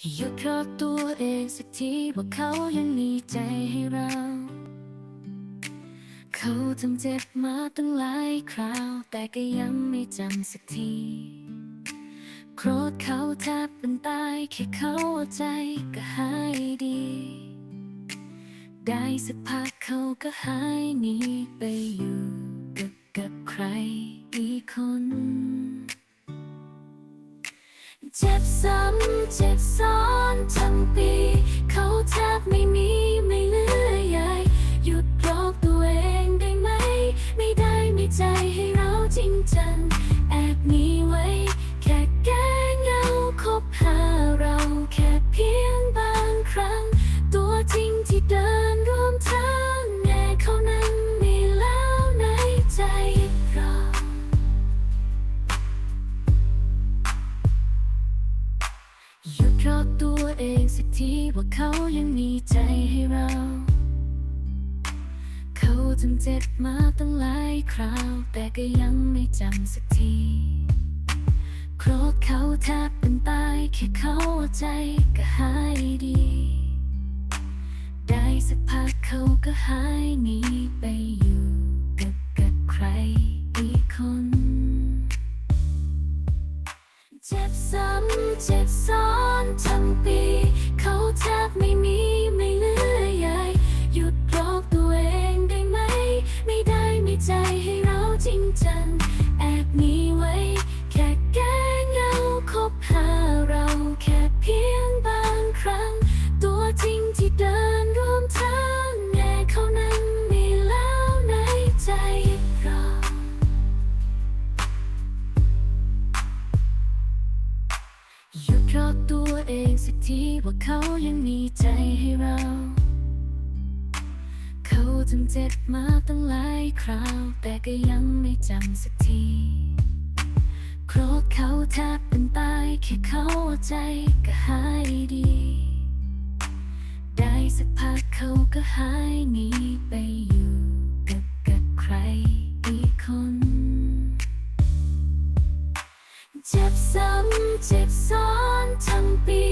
หยุดรอบตัวเองสักทีว่าเขายังมีใจให้เรา เขาทำเจ็บมาตั้งหลายคราว แต่ก็ยังไม่จำสักทีโกรธเขาแทบเป็นตาย แค่เขาเอาใจก็หายดี ได้สักพักเขาก็หายหนีไป เจ็บซ้ำเจ็บซ้อนทั้งปี เขาแทบไม่มีไม่เหลือใยหยุดรอกตัวเองได้ไหม ไม่ได้มีใจให้เราจริงจัง สักทีว่าเขายังมีใจให้เรา เขาทำเจ็บมาตั้งหลายคราว แต่ก็ยังไม่จำสักทีโกรธเขาแทบเป็นตายแค่เขาเอาใจก็หายดี ได้สักพักเขาก็หายหนีไปอยู่กับกับใครอีกคนเจ็บซ้ำเจ็บซ้อนทั้งปี รอบตัวเองสักทีว่าเขายังมีใจให้เรา เขาทำเจ็บมาตั้งหลายคราว แต่ก็ยังไม่จำสักทีโกรธเขาแทบเป็นตายแค่เขาเอาใจก็หายดี ได้สักพักเขา เจ็บซ้ำเจ็บซ้อนทั้งปี